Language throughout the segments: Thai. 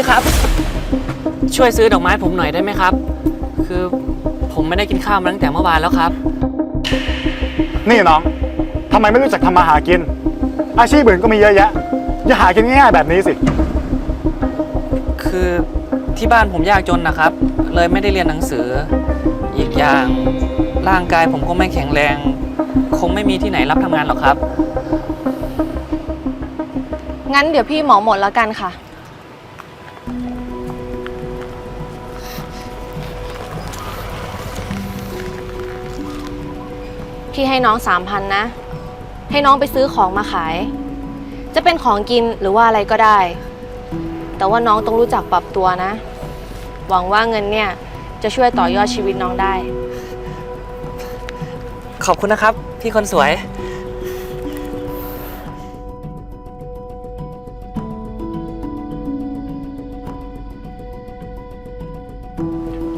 พี่ครับ ช่วยซื้อดอกไม้ผมหน่อยได้ไหมครับ คือผมไม่ได้กินข้าวมาตั้งแต่เมื่อวานแล้วครับ นี่น้องทำไมไม่รู้จักทำมาหากิน อาชีพอื่นก็มีเยอะแยะ อย่าหากินง่ายๆแบบนี้สิ คือที่บ้านผมยากจนนะครับ เลยไม่ได้เรียนหนังสือ อีกอย่างร่างกายผมก็ไม่แข็งแรง คงไม่มีที่ไหนรับทำงานหรอกครับ งั้นเดี๋ยวพี่หมอหมดแล้วกันค่ะ พี่ให้น้องสามพันนะ ให้น้องไปซื้อของมาขาย จะเป็นของกินหรือว่าอะไรก็ได้ แต่ว่าน้องต้องรู้จักปรับตัวนะ หวังว่าเงินเนี่ย จะช่วยต่อยอดชีวิตน้องได้ ขอบคุณนะครับ พี่คนสวย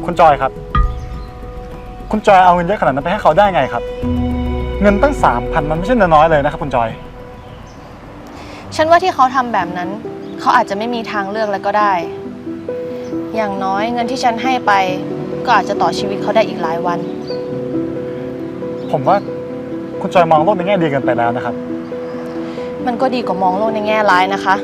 คุณจอยครับ คุณจอยเอาเงินเยอะขนาดนั้นไปให้เขาได้ไงครับ เงินตั้งสามพันมันไม่ใช่น้อยๆเลยนะครับ คุณจอย ฉันว่าที่เขาทำแบบนั้น เขาอาจจะไม่มีทางเลือกแล้วก็ได้ อย่างน้อยเงินที่ฉันให้ไป ก็อาจจะต่อชีวิตเขาได้อีกหลายวัน ผมว่าคุณจอยมองโลกในแง่ดีเกินไปแล้วนะครับ มันก็ดีกว่ามองโลกในแง่ร้ายนะคะ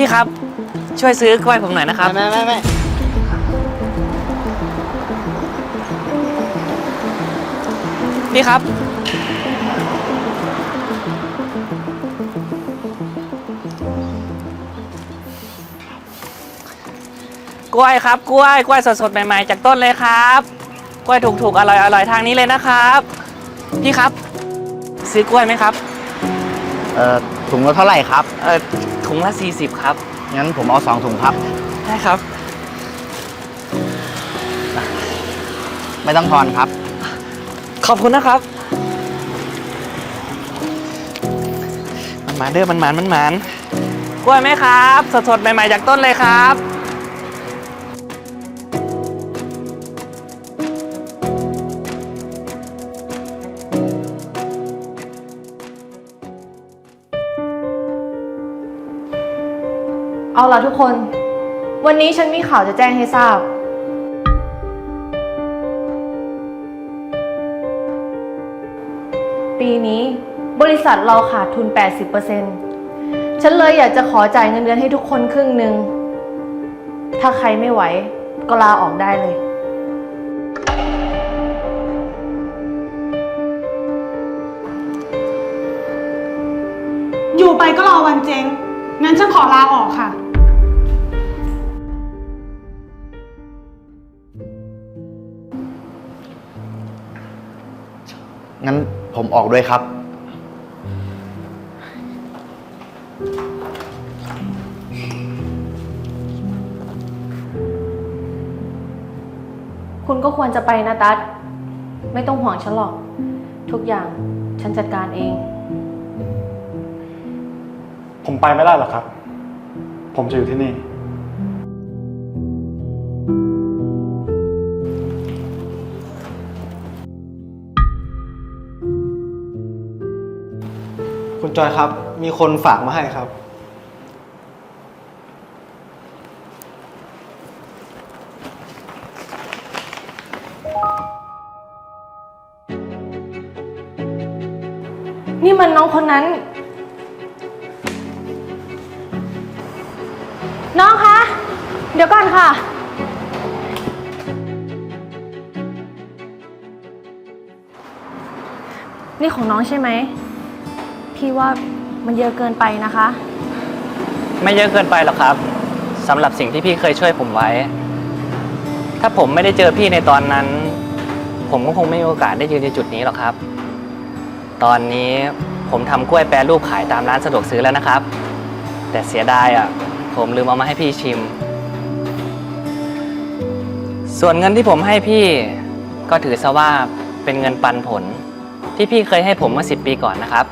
พี่ครับ ช่วยซื้อกล้วยผมหน่อยนะครับ ไม่ไม่ไม่พี่ครับ กล้วยครับ กล้วย กล้วยสดๆ ใหม่ๆ จากต้นเลยครับ กล้วยถูกๆ อร่อยๆทางนี้เลยนะครับ พี่ครับ ซื้อกล้วยไหมครับ เอ่อ ถุงละเท่าไหร่ครับ เออถุงละ 40 ครับ งั้นผมเอาสองถุงครับ ได้ครับ ไม่ต้องทอนครับ ขอบคุณนะครับ มันหมานเด้อมันหมานมันหมานกล้วยไหมครับ สดๆ ใหม่ๆ จากต้นเลยครับ เอาล่ะทุกคน วันนี้ฉันมีข่าวจะแจ้งให้ทราบ ปีนี้บริษัทเราขาดทุน 80%ฉันเลยอยากจะขอจ่ายเงินเดือนให้ทุกคนครึ่งหนึ่ง ถ้าใครไม่ไหว ก็ลาออกได้เลย อยู่ไปก็รอวันเจ๊งงั้นฉันขอลาออกค่ะ งั้นผมออกด้วยครับ คุณก็ควรจะไปนะตั๊ดไม่ต้องห่วงฉันหรอก ทุกอย่างฉันจัดการเอง ผมไปไม่ได้หรอกครับ ผมจะอยู่ที่นี่ คุณจอยครับ มีคนฝากมาให้ครับ นี่มันน้องคนนั้น น้องคะ เดี๋ยวก่อนค่ะ นี่ของน้องใช่ไหม พี่ว่ามันเยอะเกินไปนะคะ ไม่เยอะเกินไปหรอกครับสำหรับสิ่งที่พี่เคยช่วยผมไว้ ถ้าผมไม่ได้เจอพี่ในตอนนั้น ผมก็คงไม่มีโอกาสได้ยืนในจุดนี้หรอกครับ ตอนนี้ผมทำกล้วยแปรรูปขายตามร้านสะดวกซื้อแล้วนะครับ แต่เสียดายอะ ผมลืมเอามาให้พี่ชิม ส่วนเงินที่ผมให้พี่ก็ถือซะว่าเป็นเงินปันผล ที่พี่เคยให้ผมเมื่อสิปีก่อนนะครับ